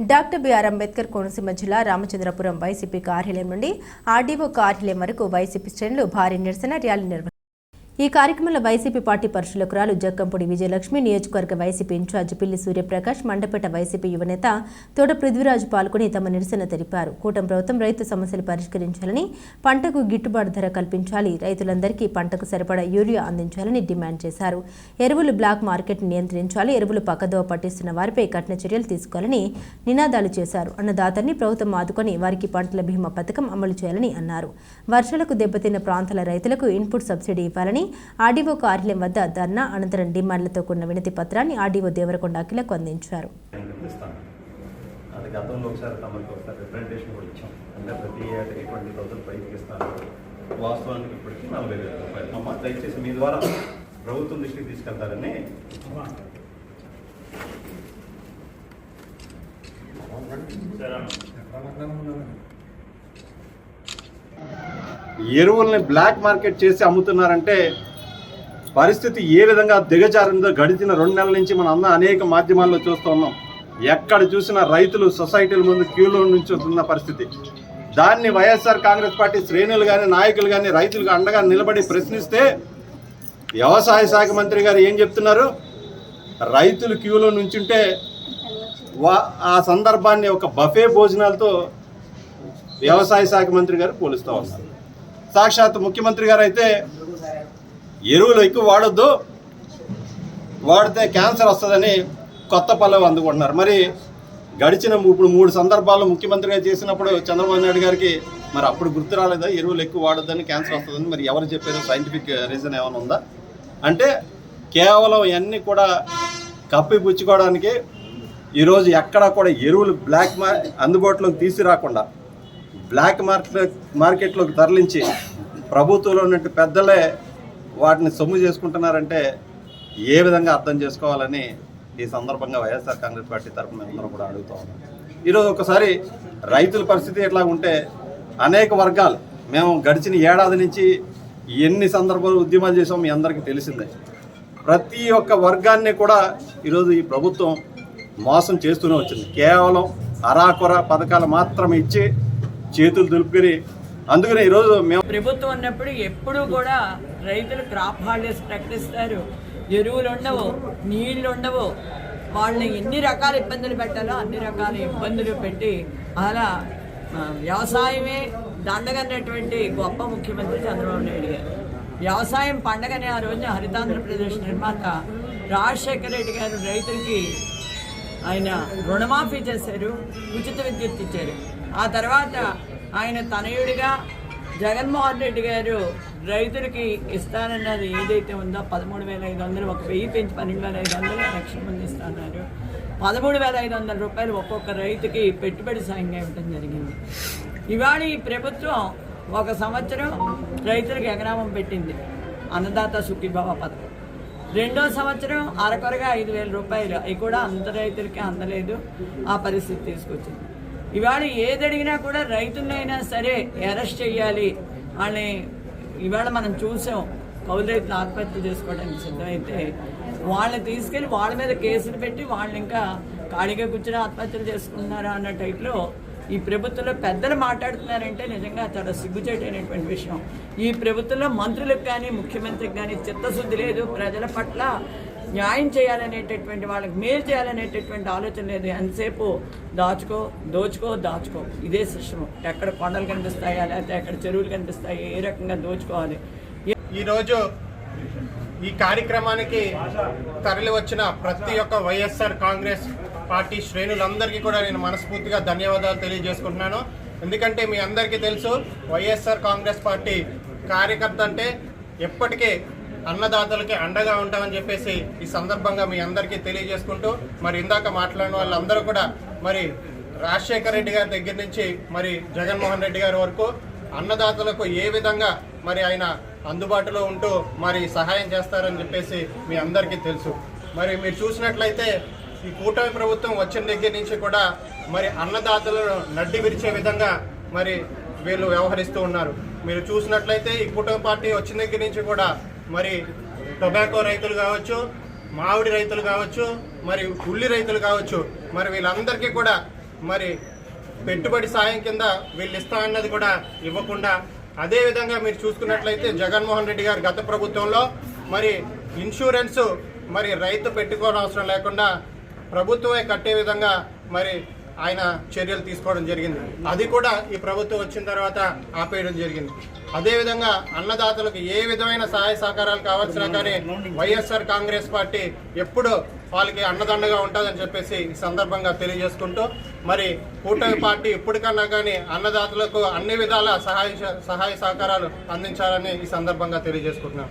Doctor BR Ambedkar Konaseema జిల్లా Ramachandrapuram YCP కార్యాలయం నుండి ఆర్డీఓ కార్యాలయం వరకు వైసీపీ శ్రేణులు భారీ నిరసన ర్యాలీ నిర్వహించారు. ఈ కార్యక్రమంలో వైసీపీ పార్టీ పరిశీలకురాలు జక్కంపూడి విజయలక్ష్మి నియోజకవర్గ వైసీపీ ఇన్ఛార్జ్ పిల్లి సూర్యప్రకాష్ మండపేట వైసీపీ యువనేత తోట పృథ్వీరాజు పాల్గొని తమ నిరసన తెలిపారు. కూటమి ప్రభుత్వం రైతు సమస్యలు పరిష్కరించాలని పంటకు గిట్టుబాటు ధర కల్పించాలి రైతులందరికీ పంటకు సరిపడా యూరియా అందించాలని డిమాండ్ చేశారు. ఎరువులు బ్లాక్ మార్కెట్ నియంత్రించాలి ఎరువులు పక్కదోవ పట్టిస్తున్న వారిపై కఠిన చర్యలు తీసుకోవాలని నినాదాలు చేశారు. అన్నదాతల్ని ప్రభుత్వం ఆదుకొని వారికి పంటల బీమా పథకం అమలు చేయాలని అన్నారు. వర్షాలకు దెబ్బతిన్న ప్రాంతాల రైతులకు ఇన్పుట్ సబ్సిడీ ఇవ్వాలని ఆర్డీఓ కార్యాలయం వద్ద ధర్నా అనంతరం డిమాండ్లతో కూడిన వినతి పత్రాన్ని ఆర్డీఓ దేవరకొండ అఖిలకు అందించారు. ఇస్తాను. అది గతంలో ఒకసారి తమకి ఒకసారి రిప్రజెంటేషన్ కూడా ఇచ్చాం. అంటే ప్రతి ఏటకి ట్వంటీ థౌసండ్ పైకి ఇస్తాను. వాస్తవానికి ఇప్పటికీ నలభై వేల రూపాయలు. అమ్మ దయచేసి మీ ద్వారా ప్రభుత్వం దృష్టికి తీసుకెళ్తారని ఎరువుల్ని బ్లాక్ మార్కెట్ చేసి అమ్ముతున్నారంటే పరిస్థితి ఏ విధంగా దిగజారిందో గడిచిన రెండు నెలల నుంచి మనం అందరం అనేక మాధ్యమాల్లో చూస్తూ ఉన్నాం. ఎక్కడ చూసినా రైతులు సొసైటీల ముందు క్యూలో నుంచి ఉన్న పరిస్థితి. దాన్ని వైఎస్ఆర్ కాంగ్రెస్ పార్టీ శ్రేణులు కానీ నాయకులు కానీ రైతులకు అండగా నిలబడి ప్రశ్నిస్తే వ్యవసాయ శాఖ మంత్రి గారు ఏం చెప్తున్నారు? రైతులు క్యూలో నుంచుంటే వా ఆ సందర్భాన్ని ఒక బఫే భోజనాలతో వ్యవసాయ శాఖ మంత్రి గారు పోలుస్తూ ఉన్నారు. సాక్షాత్ ముఖ్యమంత్రి గారు అయితే ఎరువులు ఎక్కువ వాడొద్దు. వాడితే క్యాన్సర్ వస్తుందని కొత్త పల్లవి అందుకుంటున్నారు. మరి గడిచిన ఇప్పుడు మూడు సందర్భాల్లో ముఖ్యమంత్రిగా చేసినప్పుడు చంద్రబాబు నాయుడు గారికి మరి అప్పుడు గుర్తు రాలేదా? ఎరువులు ఎక్కువ వాడొద్దని క్యాన్సర్ వస్తుందని మరి ఎవరు చెప్పారు? సైంటిఫిక్ రీజన్ ఏమైనా ఉందా? అంటే కేవలం ఇవన్నీ కూడా కప్పిపుచ్చుకోవడానికి ఈరోజు ఎక్కడా కూడా ఎరువులు బ్లాక్ మా అందుబాటులోకి తీసుకురాకుండా బ్లాక్ మార్కెట్ మార్కెట్లోకి తరలించి ప్రభుత్వంలో ఉన్నట్టు పెద్దలే వాటిని సొమ్ము చేసుకుంటున్నారంటే ఏ విధంగా అర్థం చేసుకోవాలని ఈ సందర్భంగా వైఎస్ఆర్ కాంగ్రెస్ పార్టీ తరఫున మేమందరం కూడా అడుగుతూ ఉన్నాం. ఈరోజు ఒకసారి రైతుల పరిస్థితి ఎట్లా ఉంటే అనేక వర్గాలు మేము గడిచిన ఏడాది నుంచి ఎన్ని సందర్భాలు ఉద్యమాలు చేసాం మీ అందరికీ తెలిసిందే. ప్రతి ఒక్క వర్గాన్ని కూడా ఈరోజు ఈ ప్రభుత్వం మోసం చేస్తూనే వచ్చింది. కేవలం అరాకొర పథకాలు మాత్రమే ఇచ్చి చేతులు దులుపుకొని అందుకనే ఈరోజు మేము ప్రభుత్వం ఉన్నప్పుడు ఎప్పుడూ కూడా రైతులు క్రాప్ హాలిడేస్ ప్రకటిస్తారు. ఎరువులు ఉండవు నీళ్ళు ఉండవు. వాళ్ళని ఎన్ని రకాల ఇబ్బందులు పెట్టాలో అన్ని రకాల ఇబ్బందులు పెట్టి అలా వ్యవసాయమే దండగన్నటువంటి గొప్ప ముఖ్యమంత్రి చంద్రబాబు నాయుడు గారు. వ్యవసాయం పండగనే ఆ రోజు హరితాంధ్రప్రదేశ్ నిర్మాత రాజశేఖర రెడ్డి గారు రైతులకి ఆయన రుణమాఫీ చేశారు ఉచిత విద్యుత్ ఇచ్చారు. ఆ తర్వాత ఆయన తనయుడిగా జగన్మోహన్ రెడ్డి గారు రైతులకి ఇస్తానన్నది ఏదైతే ఉందో పదమూడు వేల ఐదు వందలు ఒక వెయ్యి పెంచి పన్నెండు వేల ఐదు వందలు లక్షల మంది ఇస్తున్నారు పదమూడు వేల ఐదు వందల రూపాయలు ఒక్కొక్క రైతుకి పెట్టుబడి సాయంగా ఇవ్వడం జరిగింది. ఇవాళ ఈ ప్రభుత్వం ఒక సంవత్సరం రైతులకు ఎగనామం పెట్టింది. అన్నదాత సుఖీభావ పథకం. రెండో సంవత్సరం అరకొరగా ఐదు వేల రూపాయలు. అవి కూడా అంత రైతులకి అందలేదు. ఆ పరిస్థితి తీసుకొచ్చింది. ఇవాళ ఏది అడిగినా కూడా రైతులైనా సరే అరెస్ట్ చేయాలి. వాళ్ళని ఇవాళ మనం చూసాం. కౌలు రైతులు ఆత్మహత్య చేసుకోవడానికి సిద్ధమైతే వాళ్ళని తీసుకెళ్ళి వాళ్ళ మీద కేసులు పెట్టి వాళ్ళని ఇంకా ఖాళీగా కూర్చొని ఆత్మహత్యలు చేసుకున్నారా అన్న టైప్లో ఈ ప్రభుత్వంలో పెద్దలు మాట్లాడుతున్నారంటే నిజంగా చాలా సిగ్గుచేటైనటువంటి విషయం. ఈ ప్రభుత్వంలో మంత్రులకు కానీ ముఖ్యమంత్రికి కానీ చిత్తశుద్ధి లేదు. ప్రజల పట్ల న్యాయం చేయాలనేటటువంటి వాళ్ళకి మేలు చేయాలనేటటువంటి ఆలోచన లేదు. ఎంతసేపు దాచుకో దోచుకో దాచుకో. ఇదే సిస్టమ్. ఎక్కడ కొండలు కనిపిస్తాయా లేకపోతే ఎక్కడ చెరువులు కనిపిస్తాయి ఏ రకంగా దోచుకోవాలి? ఈరోజు ఈ కార్యక్రమానికి తరలి వచ్చిన ప్రతి ఒక్క వైఎస్ఆర్ కాంగ్రెస్ పార్టీ శ్రేణులందరికీ కూడా నేను మనస్ఫూర్తిగా ధన్యవాదాలు తెలియజేసుకుంటున్నాను. ఎందుకంటే మీ అందరికీ తెలుసు వైఎస్ఆర్ కాంగ్రెస్ పార్టీ కార్యకర్త అంటే ఎప్పటికీ అన్నదాతలకి అండగా ఉంటామని చెప్పేసి ఈ సందర్భంగా మీ అందరికీ తెలియజేసుకుంటూ మరి ఇందాక మాట్లాడిన వాళ్ళందరూ కూడా మరి రాజశేఖర రెడ్డి గారి దగ్గర నుంచి మరి జగన్మోహన్ రెడ్డి గారి వరకు అన్నదాతలకు ఏ విధంగా మరి ఆయన అందుబాటులో ఉంటూ మరి సహాయం చేస్తారని చెప్పేసి మీ అందరికీ తెలుసు. మరి మీరు చూసినట్లయితే ఈ కూటమి ప్రభుత్వం వచ్చిన దగ్గర నుంచి కూడా మరి అన్నదాతలను నడ్డి విరిచే విధంగా మరి వీళ్ళు వ్యవహరిస్తూ ఉన్నారు. మీరు చూసినట్లయితే ఈ కూటమి పార్టీ వచ్చిన దగ్గర నుంచి కూడా మరి టొబాకో రైతులు కావచ్చు మామిడి రైతులు కావచ్చు మరి ఉల్లి రైతులు కావచ్చు మరి వీళ్ళందరికీ కూడా మరి పెట్టుబడి సాయం కింద వీళ్ళు ఇస్తా అన్నది కూడా ఇవ్వకుండా అదే విధంగా మీరు చూసుకున్నట్లయితే జగన్మోహన్ రెడ్డి గారు గత ప్రభుత్వంలో మరి ఇన్సూరెన్స్ మరి రైతు పెట్టుకోవడం అవసరం లేకుండా ప్రభుత్వమే కట్టే విధంగా మరి ఆయన చర్యలు తీసుకోవడం జరిగింది. అది కూడా ఈ ప్రభుత్వం వచ్చిన తర్వాత ఆపేయడం జరిగింది. అదేవిధంగా అన్నదాతలకు ఏ విధమైన సహాయ సహకారాలు కావాల్సినా కానీ వైఎస్ఆర్ కాంగ్రెస్ పార్టీ ఎప్పుడు వాళ్ళకి అన్నదండగా ఉంటుందని చెప్పేసి ఈ సందర్భంగా తెలియజేసుకుంటూ మరి కూటమి పార్టీ ఇప్పటికన్నా కానీ అన్నదాతలకు అన్ని విధాల సహాయ సహాయ సహకారాలు అందించాలని ఈ సందర్భంగా తెలియజేసుకుంటున్నాం.